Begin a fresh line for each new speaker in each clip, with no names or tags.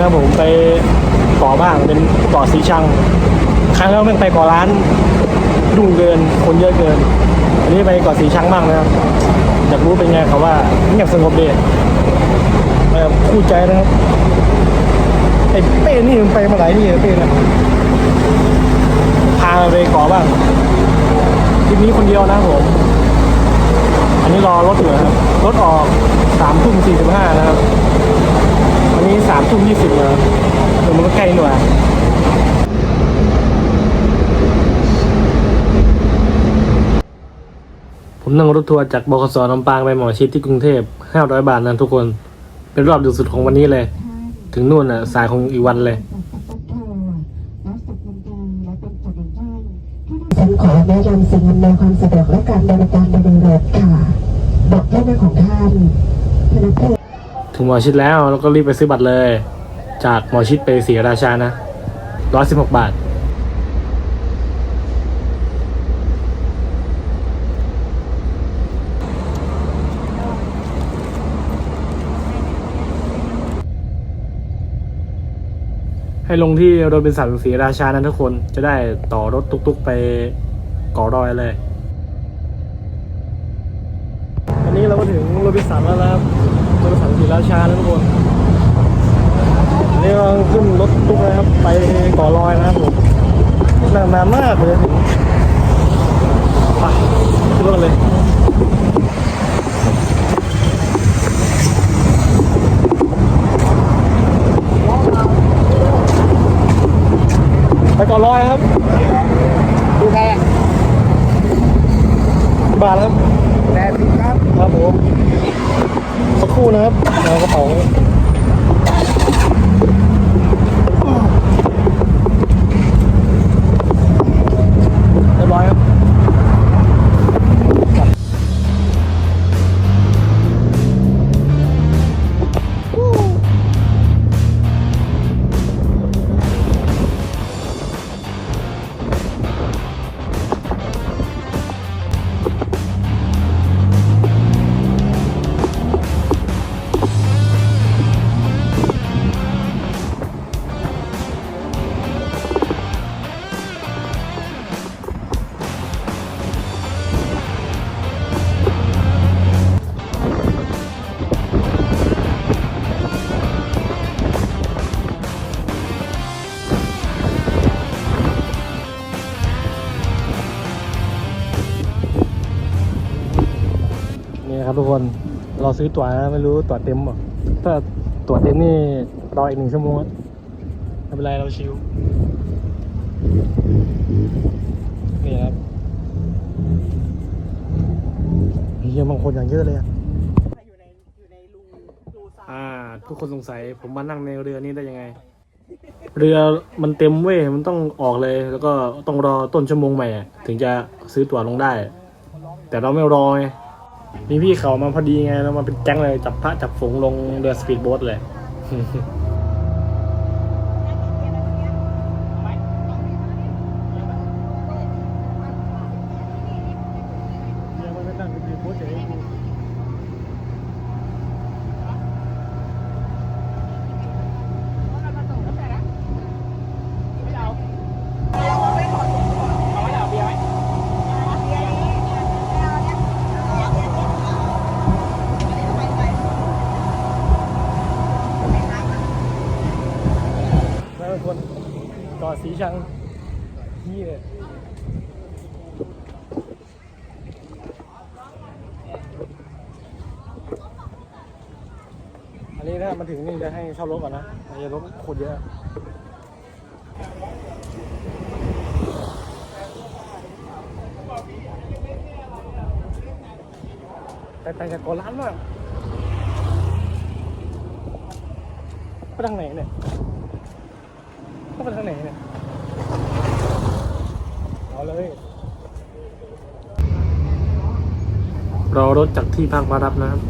นะครับผมไปเกาะบ้างเป็นเกาะสีชัง ครั้งแล้วแม่งไปเกาะร้านดุ่งเกิน คนเยอะเกิน อันนี้ไปเกาะสีชังบ้างนะครับอยากรู้เป็นไงเขาว่าเงียบสงบดีแบบคู่ใจนะครับไอ้เป้นี่มันไปมาหลายที่เป้นะพาไปเกาะบ้างทริปนี้คนเดียวนะผม อันนี้รอรถอยู่นะครับรถออกสามทุ่มสี่สิบห้านะครับ นนี้สามทุ่มยี่สิบนะเดี๋ยวมันก็ใกล้หน่อยผมนั่งรถทัวร์จากบขสลำปางไปหมอชิดที่กรุงเทพห้าร้อยบาทนะทุกคน เป็นรอบดึกสุดของวันนี้เลย ถึงนู่นอะ สายของอีกวันเลย
ฉันขอแนะนำสิ่งอำนวยความสะดวกและการบริการในรถค่ะ บอกให้นั่งของท่านพนักงาน
ถึงหมอชิดแล้วแล้วก็รีบไปซื้อบัตรเลย จากหมอชิดไปศรีราชานะร้อยสิบหกบาทให้ลงที่โรบินสันศรีราชานะทุกคนจะได้ต่อรถตุกๆไปก่อรอยเลย อันนี้เราก็ถึงโรบินสันแล้วครับ รบินสันศรีราชานะทุกคนอันนี้เราขึ้นรถตุ๊กนะครับ ไปก่อรอยนะครับผมนานนานมากเลยถึงไปขึ้นรถกันเลยไปก่อรอยครับ
ดูใครอะ
บาทครับ
แปดสิบครับ
ครับผม สักครู่นะครับเอากระเป๋า ซื้อตั๋วนะไม่รู้ตั๋วเต็มเปล่ะถ้าตั๋วเต็มนี่รออีกหนึ่งชั่วโมงอะไม่เป็นไรเราชิวนี่ครับเฮียบางคนอย่างเยอะเลยอะอ่า ทุกคนสงสัยผมมานั่งในเรือนี้ได้ยังไง เรือมันเต็มเว้ยมันต้องออกเลย แล้วก็ต้องรอต้นชั่วโมงใหม่อะถึงจะซื้อตั๋วลงได้ แต่เราไม่รอไง มีพี่เขามาพอดีไงเรามาเป็นแก๊งเลยจับพระจับฝงลงเรือสปีดโบ๊ทเลย แล้วเป็นคนก่อสีชังนี่เลยอันนี้ถ้ามาถึงนี่จะให้เช่ารถก่อนนะอันนี้รถโคตรเยอะแต่แต่จากก่อร้านมากไปทางไหนเนี่ย เข้าไปทางไหนเนี่ย เอาเลย รอรถจากที่พักมารับนะครับ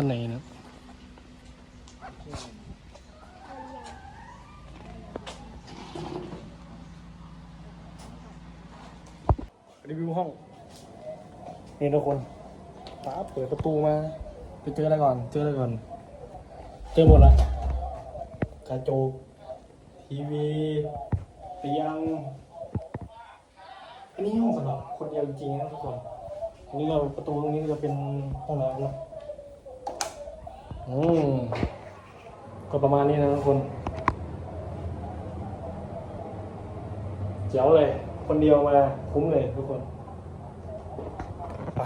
วันไหนนะรีวิวห้องนี่ทุกคนป้าเปิดประตูมา ไปเจออะไรก่อน เจออะไรก่อน เจอหมดละกระจกทีวีเตียง อันนี้ห้องสำหรับคนเดียวจริงนะทุกคนอันนี้ราประตูตรงนี้จะเป็นห้องน้ำนะ อืมก็ประมาณนี้นะทุกคนเจ๋วเลย คนเดียวมาคุ้มเลยทุกคนไป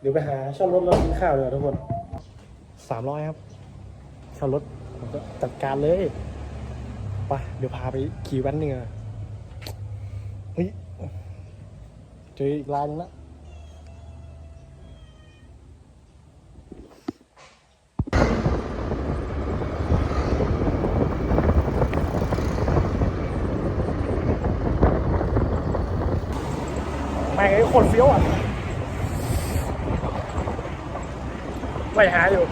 เดี๋ยวไปหาเช่ารถแล้วกินข้าวเลยทุกคนสามร้อยครับเช่ารถผมก็จัดการเลยไปเดี๋ยวพาไปขี่แว้นนี่ไงเฮ้ยเจออีกร้านนึงละ ม่งไอ้คนเฟี้ยวอะไปหาอยู่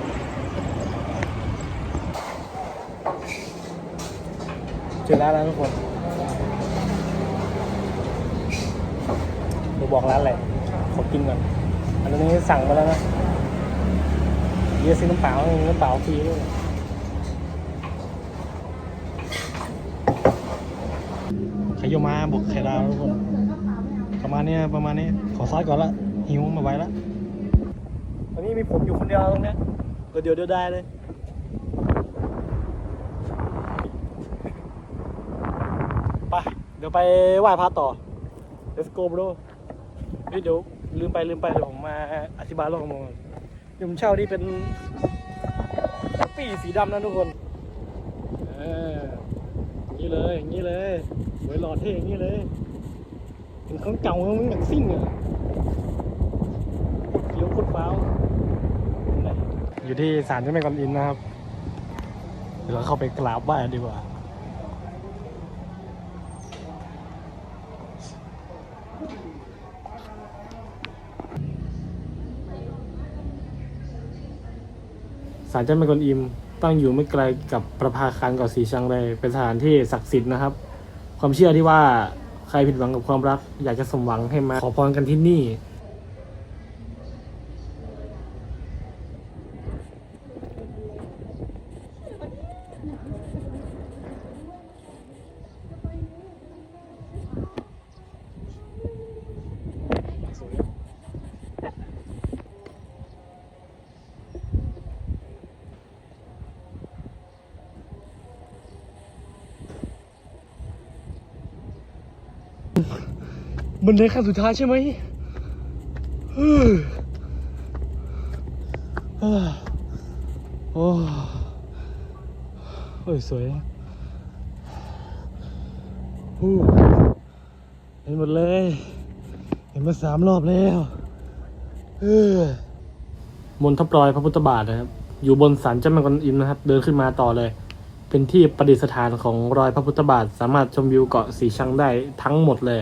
เจอร้านแล้วทุกคนผมบอกร้านอะไรขอกินก่อน อันนี้สั่งมาแล้วนะเยอะซื้อน้ำเปล่าน้ำเปล่าฟรีด้วยไข่ยมาบอกไข่ดาวทุกคน ประมาณนี้ประมาณนี้ขอซอสก่อนละหิวมาไว้ละตอนนี้มีผมอยู่คนเดียวตรงเนี้ยก็เดี๋ยวเดี๋ยวได้เลยไปเดี๋ยวไปไหว้พระต่อ let's go bro เฮ้ยเดี๋ยวลืมไปลืมไปเดี๋ยวผมมาอธิบายรองของมันก่อนเดี๋ยวผมเช่าที่เป็นปีสีดำนะทุกคนเออนี้เลยอย่างนี้เลยสวยหล่อเท่อย่างนี้เลย เของเก่าของมันอย่างซิ่งอะเขียวโคตรฟ้าวอยู่ที่ศาลเจ้าแม่กวนอิมนะครับ เดี๋ยวเราเข้าไปกราบไหว้ดีกว่าศาลเจ้าแม่กวนอิมตั้งอยู่ไม่ไกลกับประภาคารเก่าสีชังเลยเป็นสถานที่ศักดิ์สิทธิ์นะครับ ความเชื่อที่ว่า ใครผิดหวังกับความรัก อยากจะสมหวังให้มาขอพรกันที่นี่ มันในขั้นสุดท้ายใช่ไหมเฮ้ยโอ้โอ้ยสวยเห็นหมดเลย เห็นมาสามรอบแล้วเออมนทับรอยพระพุทธบาทนะครับ อยู่บนศาลเจ้าแม่กวนอิมนะครับ เดินขึ้นมาต่อเลย เป็นที่ประดิษฐานของรอยพระพุทธบาท สามารถชมวิวเกาะสีชังได้ทั้งหมดเลย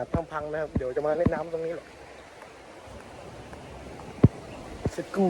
าดพังพังนะครับ เดี๋ยวจะมาเล่นน้ำตรงนี้แหละสกู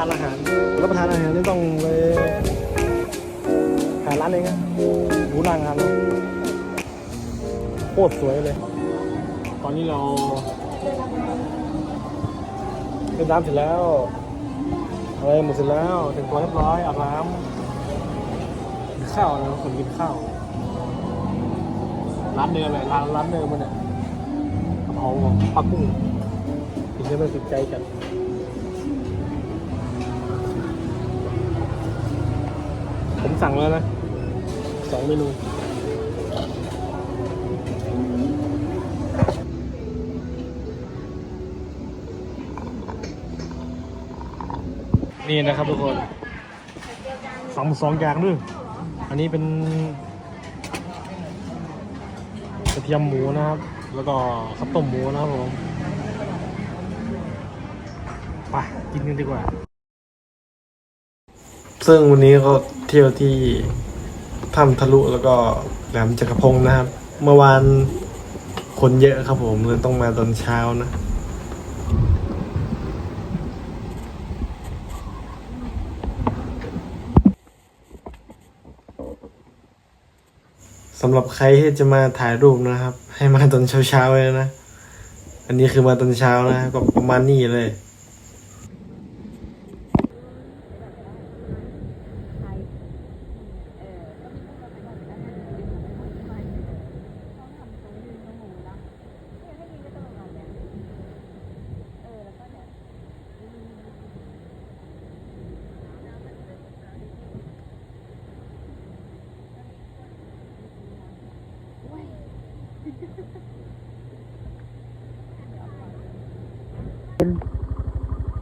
านอาหารรับประทานอาหารนี่ต้องไปหาร้านเองนะหมูนางงานโคตรสวยเลย ตอนนี้เราเล่นน้ำเสร็จแล้วอะไรหมดเสร็จแล้วถึงตัวเรียบร้อยอาบน้ำกินข้าวนะคนกินข้าวร้านเดิมเลยร้านร้านเดิมมันเนี่ยกะเพราปลากุ้งกินแล้วมันสุดใจจัด สั่งแล้วนะสองเมนูนี่นะครับทุกคนสองสองอย่างด้วยอันนี้เป็นกระเทียมหมูนะครับ แล้วก็ข้าวต้มหมูนะครับผมไปกินกันดีกว่า ซึ่งวันนี้ก็เที่ยวที่ถ้ำทะลุแล้วก็แหลมจักรพงศ์นะครับ เมื่อวานคนเยอะครับผมเลยต้องมาตอนเช้านะสำหรับใครที่จะมาถ่ายรูปนะครับ ให้มาตอนเช้าๆเลยนะ อันนี้คือมาตอนเช้านะก็ประมาณนี้เลย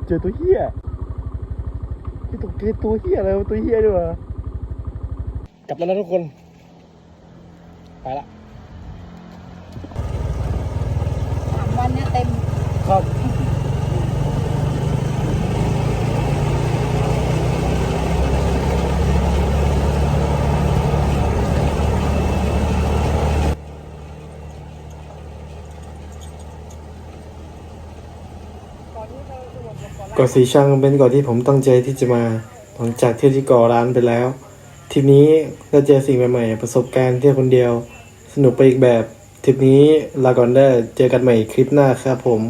เจอตัวเฮี้ยที่ตกใจตัวเฮี้ยอะไรวะตัวเฮี้ยด้วยวะกลับแล้วนะทุกคน ไปละ
สามวันเนี่ยเต็ม
ครับ เกาะสีชังเป็นเกาะที่ผมตั้งใจที่จะมาหลังจากเที่ยวที่เกาะร้านไปแล้ว ทีนี้ได้เจอสิ่งใหม่ๆ ประสบการณ์เที่ยวคนเดียว สนุกไปอีกแบบทริปนี้ลาก่อนได้เจอกันใหม่คลิปหน้าครับผม